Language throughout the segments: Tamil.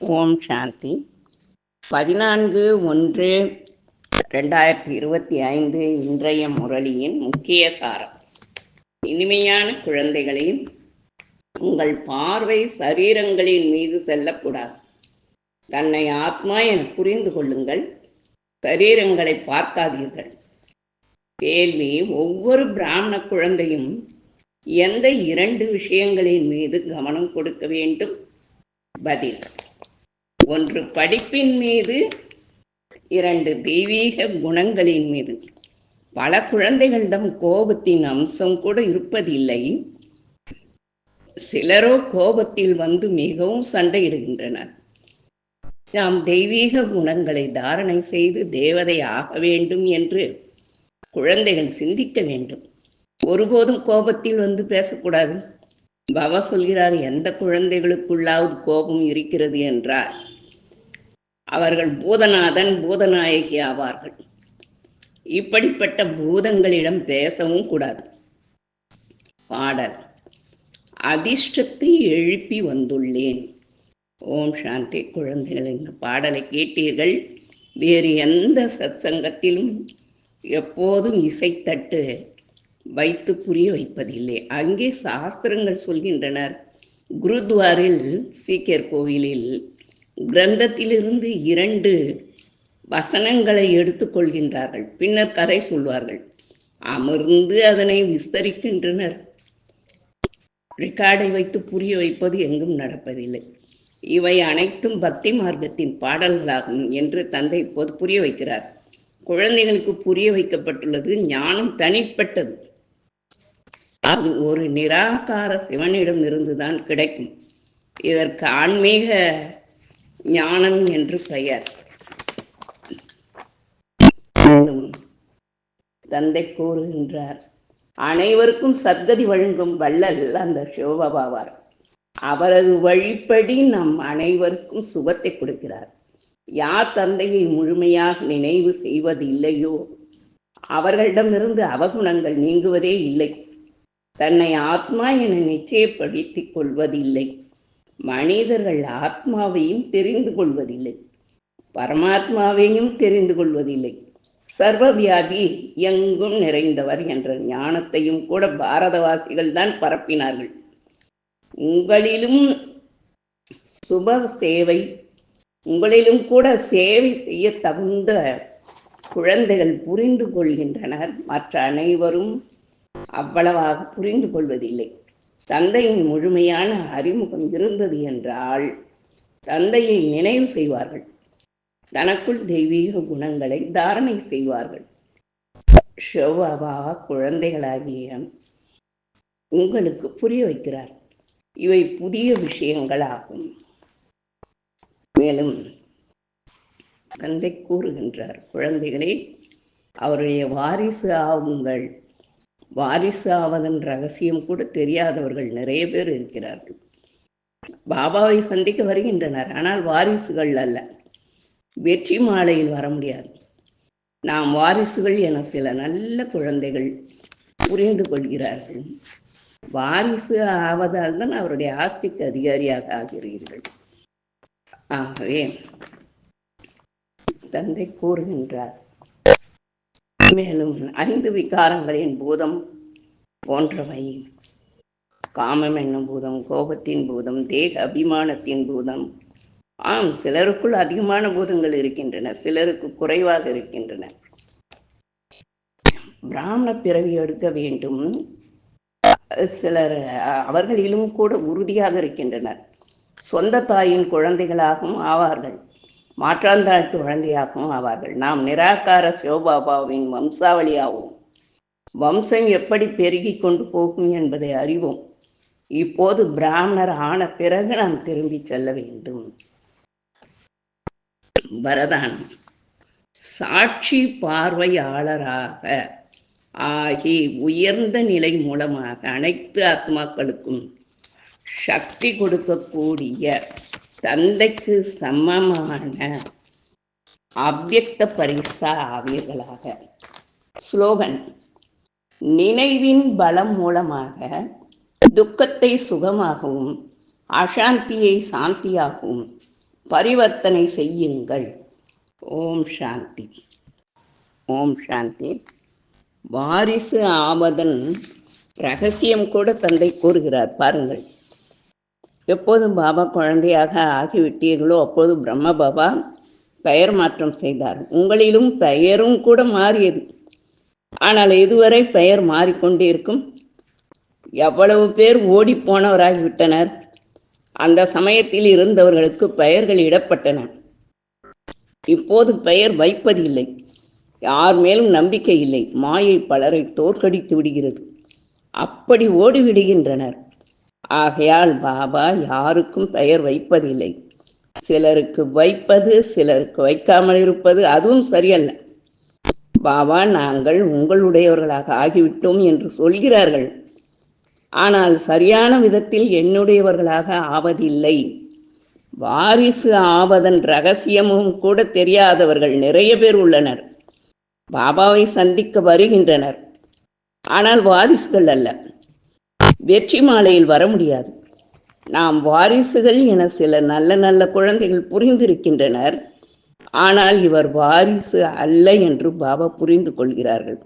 ஓம் சாந்தி. பதினான்கு ஒன்று ரெண்டாயிரத்தி இருபத்தி ஐந்து இன்றைய முரளியின் முக்கிய சாரம். இனிமையான குழந்தைகளின் உங்கள் பார்வை சரீரங்களின் மீது செல்லக்கூடாது. தன்னை ஆத்மா என புரிந்து கொள்ளுங்கள். சரீரங்களை பார்க்காதீர்கள். கேள்வி ஒவ்வொரு பிராமண குழந்தையும் எந்த இரண்டு விஷயங்களின் மீது கவனம் கொடுக்க வேண்டும்? பதில் ஒன்று படிப்பின் மீது இரண்டு தெய்வீக குணங்களின் மீது. பல குழந்தைகளிடம் கோபத்தின் அம்சம் கூட இருப்பதில்லை. சிலரோ கோபத்தில் வந்து மிகவும் சண்டையிடுகின்றனர். நாம் தெய்வீக குணங்களை தாரணை செய்து தேவதை ஆக வேண்டும் என்று குழந்தைகள் சிந்திக்க வேண்டும். ஒருபோதும் கோபத்தில் வந்து பேசக்கூடாது. பாபா சொல்கிறார் எந்த குழந்தைகளுக்குள்ளாவது கோபம் இருக்கிறது என்றார். அவர்கள் பூதநாதன் பூதநாயகி ஆவார்கள். இப்படிப்பட்ட பூதங்களிடம் பேசவும் கூடாது. பாடல். அதிர்ஷ்டத்தை எழுப்பி வந்துள்ளேன். ஓம் சாந்தி குழந்தைகள் இந்த பாடலை கேட்டீர்கள். வேறு எந்த சத்சங்கத்திலும் எப்போதும் இசைத்தட்டு வைத்து புரிய வைப்பதில்லை. அங்கே சாஸ்திரங்கள் சொல்கின்றனர். குருத்வாரில் சீக்கியர் கோவிலில் கிரந்தத்திலிருந்து இரண்டு வசனங்களை எடுத்துக்கொள்கின்றார்கள். பின்னர் கதை சொல்வார்கள். அமர்ந்து அதனை விஸ்தரிக்கின்றனர். ரெக்கார்டை வைத்து புரிய வைப்பது எங்கும் நடப்பதில்லை. இவை அனைத்தும் பக்தி மார்க்கத்தின் பாடல்களாகும் என்று தந்தை இப்போது புரிய வைக்கிறார். குழந்தைகளுக்கு புரிய வைக்கப்பட்டுள்ளது ஞானம் தனிப்பட்டது. அது ஒரு நிராகார சிவனிடம் இருந்துதான் கிடைக்கும். இதற்கு ஆன்மீக ஞானம் என்று பெயர். தந்தை கூறுகின்றார் அனைவருக்கும் சத்கதி வழங்கும் வள்ளல் அந்த சிவபாபாவார். அவரது வழிப்படி நம் அனைவருக்கும் சுகத்தை கொடுக்கிறார். யார் தந்தையை முழுமையாக நினைவு செய்வது இல்லையோ அவர்களிடமிருந்து அவகுணங்கள் நீங்குவதே இல்லை. தன்னை ஆத்மா என நிச்சயப்படுத்திக் கொள்வதில்லை. மனிதர்கள் ஆத்மாவையும் தெரிந்து கொள்வதில்லை. பரமாத்மாவையும் தெரிந்து கொள்வதில்லை. சர்வவியாதி எங்கும் நிறைந்தவர் என்ற ஞானத்தையும் கூட பாரதவாசிகள் தான் பரப்பினார்கள். உங்களிலும் சுப சேவை உங்களிலும் கூட சேவை செய்ய தகுந்த குழந்தைகள் புரிந்து கொள்கின்றனர். மற்ற அனைவரும் அவ்வளவாக புரிந்து கொள்வதில்லை. தந்தையின் முழுமையான அறிமுகம் இருந்தது என்றால் தந்தையை நினைவு செய்வார்கள். தனக்குள் தெய்வீக குணங்களை தாரணை செய்வார்கள். ஷோபாபா குழந்தைகளாகிய உங்களுக்கு புரிய வைக்கிறார். இவை புதிய விஷயங்களாகும். மேலும் தந்தை கூறுகின்றார் குழந்தைகளே அவருடைய வாரிசு ஆகுங்கள். வாரிசு ஆவதன் ரகசியம் கூட தெரியாதவர்கள் நிறைய பேர் இருக்கிறார்கள். பாபாவை சந்திக்க வருகின்றனர் ஆனால் வாரிசுகள் அல்ல. வெற்றி மாலையில் வர முடியாது. நாம் வாரிசுகள் என சில நல்ல குழந்தைகள் புரிந்து கொள்கிறார்கள். வாரிசு ஆவதால் தான் அவருடைய ஆஸ்திக்கு அதிகாரியாக ஆகிறீர்கள். ஆகவே தந்தை கூறுகின்றார் மேலும் ஐந்து விகாரங்களின் பூதம் போன்றவை. காமம் என்னும் பூதம் கோபத்தின் பூதம் தேக அபிமானத்தின் பூதம். ஆம் சிலருக்குள் அதிகமான பூதங்கள் இருக்கின்றன சிலருக்கு குறைவாக இருக்கின்றன. பிராமண பிறவி எடுக்க வேண்டும். சிலர் அவர்களிலும் கூட உறுதியாக இருக்கின்றனர். சொந்த தாயின் குழந்தைகளாகவும் ஆவார்கள். மாற்றாந்தாட்டு குழந்தையாகவும் ஆவார்கள். நாம் நிராகார சிவபாபாவின் வம்சாவளியாகவும் வம்சம் எப்படி பெருகி கொண்டு போகும் என்பதை அறிவோம். இப்போது பிராமணர் ஆன பிறகு நாம் திரும்பி செல்ல வேண்டும். வரதானம். சாட்சி பார்வையாளராக ஆகி உயர்ந்த நிலை மூலமாக அனைத்து ஆத்மாக்களுக்கும் சக்தி கொடுக்கக்கூடிய தந்தைக்கு சமமான அவ்யக்த பரிசா ஆவீர்களாக ஸ்லோகன் நினைவின் பலம் மூலமாக துக்கத்தை சுகமாகவும் அசாந்தியை சாந்தியாகவும் பரிவர்த்தனை செய்யுங்கள். ஓம் சாந்தி. ஓம் சாந்தி. வாரிசு ஆவதன் ரகசியம் கூட தந்தை கூறுகிறார். பாருங்கள். எப்போதும் பாபா குழந்தையாக ஆகிவிட்டீர்களோ அப்போது பிரம்ம பாபா பெயர் மாற்றம் செய்தார். உங்களிலும் பெயரும் கூட மாறியது. ஆனால் இதுவரை பெயர் மாறிக்கொண்டே இருக்கும் எவ்வளவு பேர் ஓடிப்போனவராகிவிட்டனர். அந்த சமயத்தில் இருந்தவர்களுக்கு பெயர்கள் இடப்பட்டன. இப்போது பெயர் வைப்பதில்லை. யார் மேலும் நம்பிக்கை இல்லை. மாயை பலரை தோற்கடித்து விடுகிறது. அப்படி ஓடிவிடுகின்றனர். ஆகையால் பாபா யாருக்கும் பெயர் வைப்பதில்லை. சிலருக்கு வைப்பது சிலருக்கு வைக்காமல் இருப்பது அதுவும் சரியல்ல. பாபா நாங்கள் உங்களுடையவர்களாக ஆகிவிட்டோம் என்று சொல்கிறார்கள். ஆனால் சரியான விதத்தில் என்னுடையவர்களாக ஆவதில்லை. வாரிசு ஆவதன் ரகசியமும் கூட தெரியாதவர்கள் நிறைய பேர் உள்ளனர். பாபாவை சந்திக்க வருகின்றனர். ஆனால் வாரிசுகள் அல்ல. வெற்றி மாலையில் வர முடியாது. நாம் வாரிசுகள் என சில நல்ல நல்ல குழந்தைகள் புரிந்திருக்கின்றனர். ஆனால் இவர் வாரிசு அல்ல என்று பாபா புரிந்து கொள்கிறார்கள்.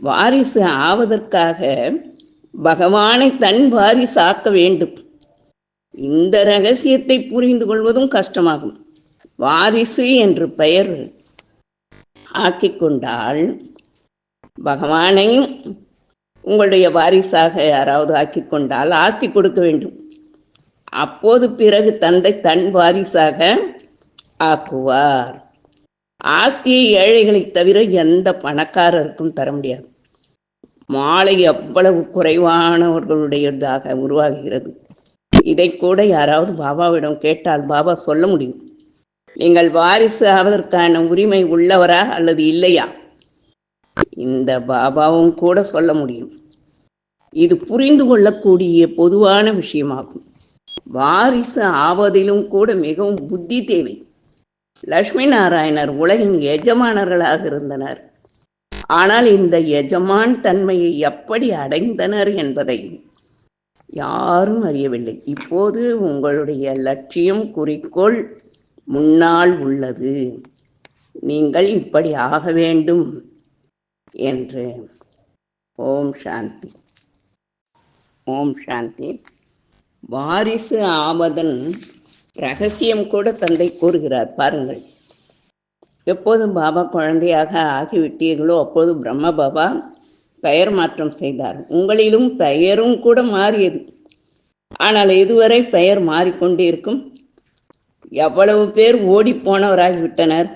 வாரிசு ஆவதற்காக பகவானை தன் வாரிசு ஆக்க வேண்டும். இந்த ரகசியத்தை புரிந்து கொள்வதும் கஷ்டமாகும். வாரிசு என்று பெயர் ஆக்கிக் கொண்டால் பகவானையும் உங்களுடைய வாரிசாக யாராவது ஆக்கி கொண்டால் ஆஸ்தி கொடுக்க வேண்டும். அப்போது பிறகு தந்தை தன் வாரிசாக ஆக்குவார். ஆஸ்தியை ஏழைகளை தவிர எந்த பணக்காரருக்கும் தர முடியாது. மாலை எவ்வளவு குறைவானவர்களுடையதாக உருவாகிறது. இதை கூட யாராவது பாபாவிடம் கேட்டால் பாபா சொல்ல முடியும். நீங்கள் வாரிசு ஆவதற்கான உரிமை உள்ளவரா அல்லது இல்லையா? இந்த பாபாவும் கூட சொல்ல முடியும். இது புரிந்து கொள்ளக்கூடிய பொதுவான விஷயமாகும். வாரிசு ஆவதிலும் கூட மிகவும் புத்தி தேவை. லட்சுமி நாராயணர் உலகின் எஜமானர்களாக இருந்தனர். ஆனால் இந்த எஜமான் தன்மையை எப்படி அடைந்தனர் என்பதை யாரும் அறியவில்லை. இப்போது உங்களுடைய லட்சியம் குறிக்கோள் முன்னால் உள்ளது. நீங்கள் இப்படி ஆக வேண்டும். என்று. ஓம் சாந்தி. ஓம் சாந்தி. வாரிசு ஆவதன் ரகசியம் கூட தந்தை கூறுகிறார். பாருங்கள். எப்போதும் பாபா குழந்தையாக ஆகிவிட்டீர்களோ அப்போது பிரம்ம பாபா பெயர் மாற்றம் செய்தார். உங்களிலும் பெயரும் கூட மாறியது. ஆனால் இதுவரை பெயர் மாறிக்கொண்டே இருக்கும். எவ்வளவு பேர் ஓடிப்போனவராகிவிட்டனர்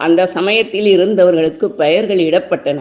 அந்த சமயத்தில் இருந்தவர்களுக்கு பெயர்கள் இடப்பட்டன.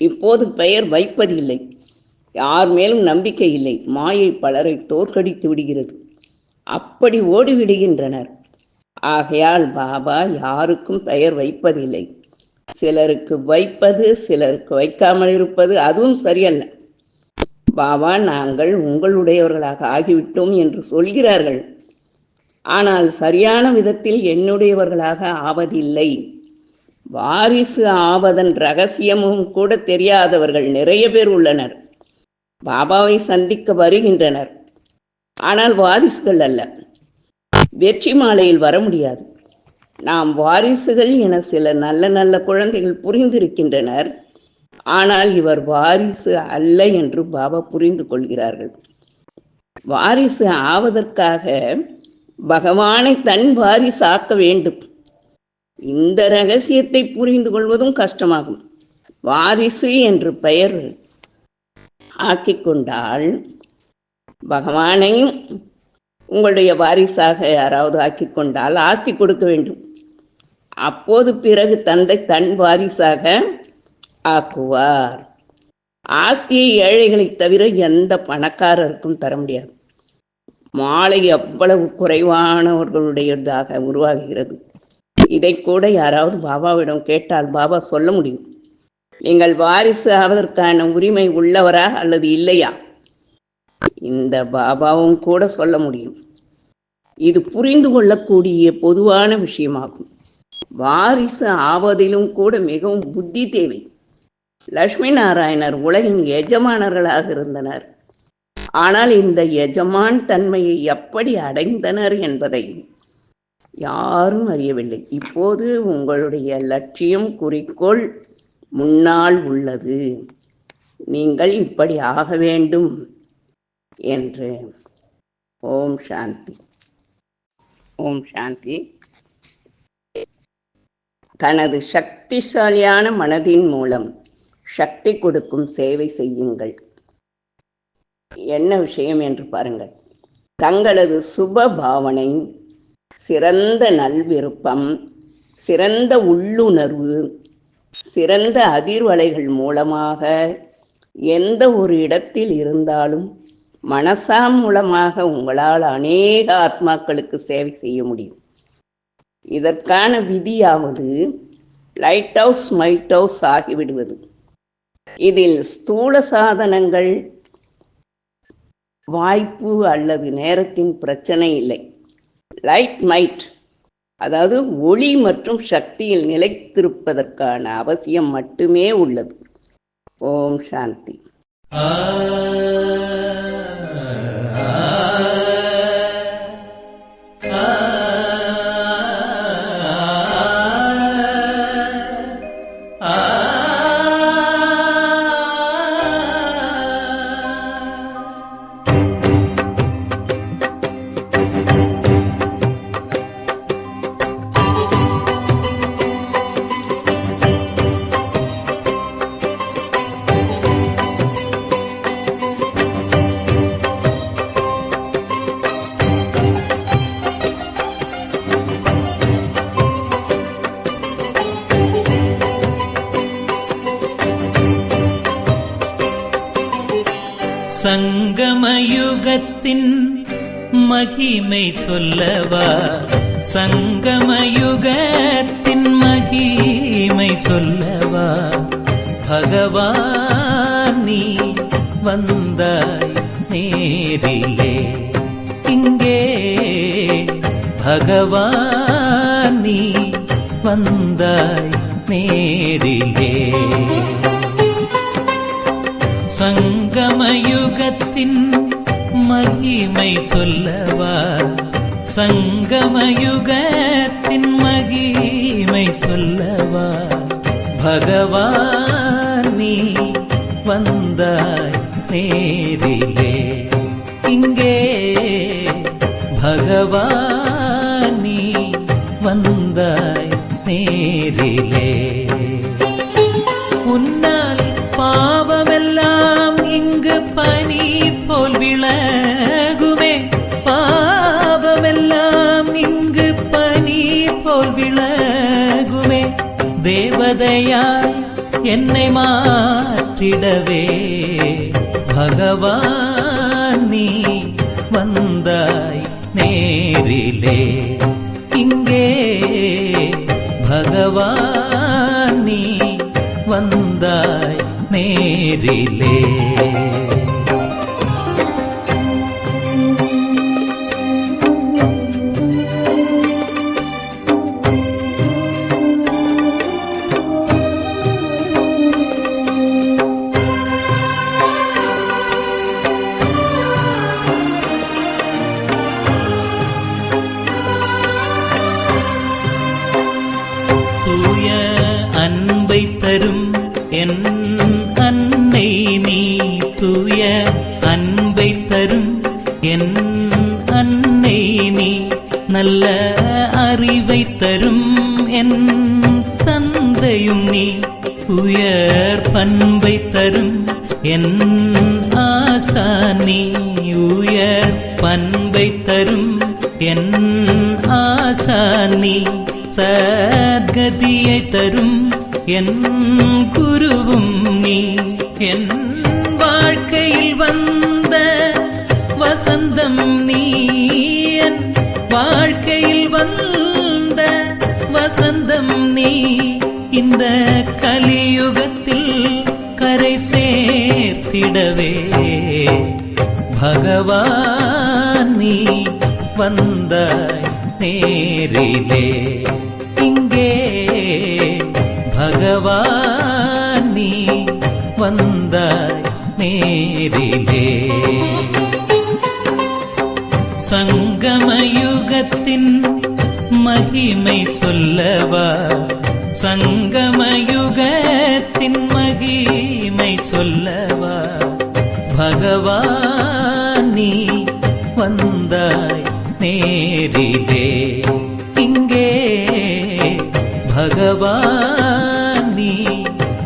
இப்போது பெயர் வைப்பதில்லை யார் மேலும் நம்பிக்கை இல்லை. மாயை பலரை தோற்கடித்து விடுகிறது. அப்படி ஓடிவிடுகின்றனர். ஆகையால் பாபா யாருக்கும் பெயர் வைப்பதில்லை. சிலருக்கு வைப்பது சிலருக்கு வைக்காமல் இருப்பது அதுவும் சரியல்ல. பாபா நாங்கள் உங்களுடையவர்களாக ஆகிவிட்டோம் என்று சொல்கிறார்கள். ஆனால் சரியான விதத்தில் என்னுடையவர்களாக ஆவதில்லை. வாரிசு ஆவதன் ரகசியமும் கூட தெரியாதவர்கள் நிறைய பேர் உள்ளனர். பாபாவை சந்திக்க வருகின்றனர். ஆனால் வாரிசுகள் அல்ல. வெற்றி மாலையில் வர முடியாது. நாம் வாரிசுகள் என சில நல்ல நல்ல குழந்தைகள் புரிந்திருக்கின்றனர். ஆனால் இவர் வாரிசு அல்ல என்று பாபா புரிந்து கொள்கிறார்கள். வாரிசு ஆவதற்காக பகவானை தன் வாரிசு ஆக்க வேண்டும். இந்த ரகசியத்தை புரிந்து கொள்வதும் கஷ்டமாகும். வாரிசு என்று பெயர் ஆக்கிக்கொண்டால் பகவானையும் உங்களுடைய வாரிசாக யாராவது ஆக்கி கொண்டால் ஆஸ்தி கொடுக்க வேண்டும். அப்போது பிறகு தந்தை தன் வாரிசாக ஆக்குவார். ஆஸ்தியை ஏழைகளை தவிர எந்த பணக்காரருக்கும் தர முடியாது. மாலை அவ்வளவு குறைவானவர்களுடையதாக உருவாகிறது. இதை கூட யாராவது பாபாவிடம் கேட்டால் பாபா சொல்ல முடியும். நீங்கள் வாரிசு ஆவதற்கான உரிமை உள்ளவரா அல்லது இல்லையா? இந்த பாபாவும் கூட சொல்ல முடியும். இது புரிந்து கொள்ளக்கூடிய பொதுவான விஷயமாகும். வாரிசு ஆவதிலும் கூட மிகவும் புத்தி தேவை. லட்சுமி நாராயணர் உலகின் எஜமானர்களாக இருந்தனர். ஆனால் இந்த எஜமான் தன்மையை எப்படி அடைந்தனர் என்பதை யாரும் அறியவில்லை. இப்போது உங்களுடைய லட்சியம் குறிக்கோள் முன்னால் உள்ளது. நீங்கள் இப்படி ஆக வேண்டும் என்று. ஓம் சாந்தி. ஓம் சாந்தி. தனது சக்திசாலியான மனதின் மூலம் சக்தி கொடுக்கும் சேவை செய்யுங்கள். என்ன விஷயம் என்று பாருங்கள். தங்களது சுப பாவனை சிறந்த நல்விருப்பம் சிறந்த உள்ளுணர்வு சிறந்த அதிர்வலைகள் மூலமாக எந்த ஒரு இடத்தில் இருந்தாலும் மனசா மூலமாக உங்களால் அநேக ஆத்மாக்களுக்கு சேவை செய்ய முடியும். இதற்கான விதியாவது லைட் ஹவுஸ் மைட் ஹவுஸ் ஆகிவிடுவது. இதில் ஸ்தூல சாதனங்கள் வாய்ப்பு அல்லது நேரத்தின் பிரச்சனை இல்லை. லைட் மைட் அதாவது ஒளி மற்றும் சக்தியில் நிலைத்திருப்பதற்கான அவசியம் மட்டுமே உள்ளது. ஓம் சாந்தி. மகிமை சொல்லவா சங்கமயுகத்தின் மகிமை சொல்லவா பகவான் நீ வந்தாய் நேரிலே. இங்கே பகவான் நீ வந்தாய் நேரிலே. சங்கமயுகத்தின் மகிமை சொல்லவா? சங்கமயுகத்தின் மகிமை சொல்லவா? பகவான் நீ வந்தாய் நேரிலே. இங்கே பகவான் நீ வந்தாய் நேரிலே. தேவதையாய் என்னை மாற்றிடவே. பகவான் நீ வந்தாய் நேரிலே. இங்கே பகவான் நீ வந்தாய் நேரிலே. என் தந்தையும் நீ உயர் பண்பை தரும். என் ஆசா நீ உயர் பண்பை தரும். என் ஆசா நீ சத்கதியை தரும். என் குருவும் நீ என் வாழ்க்கையில் வந்த வசந்தம் இந்த கலியுகத்தில் கரை சேர்த்திடவே. பகவான் நீ வந்தாய் நேரிலே. இங்கே பகவான் நீ வந்தாய் நேரிலே. சங்கமயுகத்தின் மகிமை சொல்லவா? சங்கமயுகத்தின் மகிமை சொல்லவா? பகவான் நீ வந்தாய் நேரிலே. இங்கே பகவான் நீ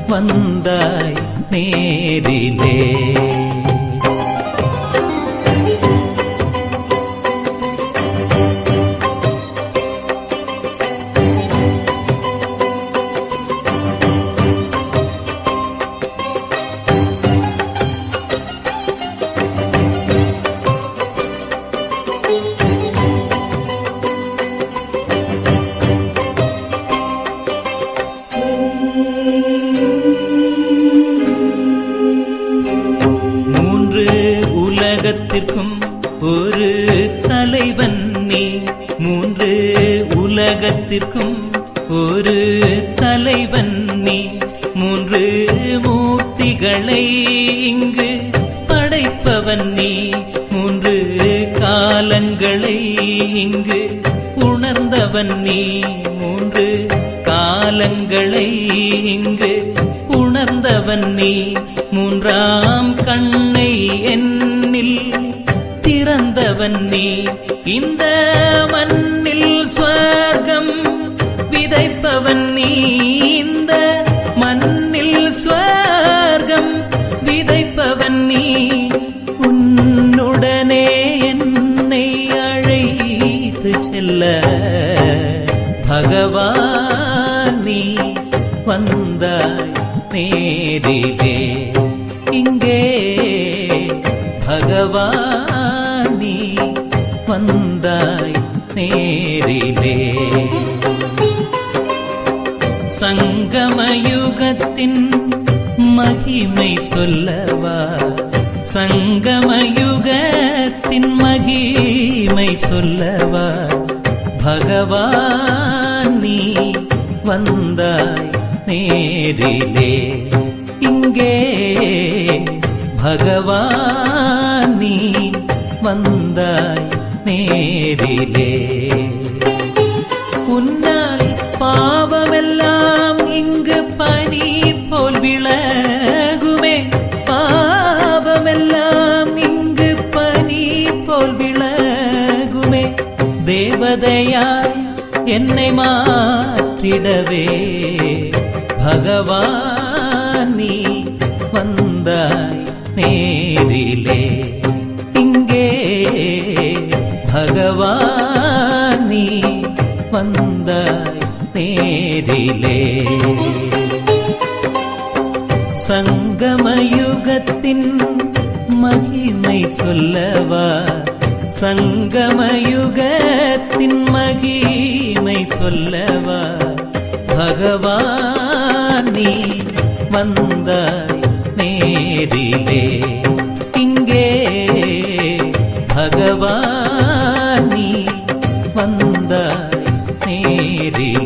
வந்தாய் நேரிலே. எல்லாம் கண்ணை என்னில் திறந்தவன் நீ. இந்த மண்ணில் ஸ்வர்க்கம் வந்தாய் நேரிலே. சங்கமயுகத்தின் மகிமை சொல்லவா? சங்கமயுகத்தின் மகிமை சொல்லவா? பகவான் நீ வந்தாய் நேரிலே. இங்கே பகவான் நீ வந்தாய் நேரிலே உன்னால் பாவமெல்லாம் இங்கு பனி போல் விளகுமே பாவமெல்லாம் இங்கு பனி போல் விளகுமே தேவதையாய் என்னை மாற்றிடவே. பகவான் நீ வந்தாய் நேரிலே. கோயிலே சங்கமயுகத்தின் மகிமை சொல்லவா? சங்கமயுகத்தின் மகிமை சொல்லவா? பகவானி வந்தாய் நேரிலே. இங்கே பகவானி வந்தாய் நேரிலே.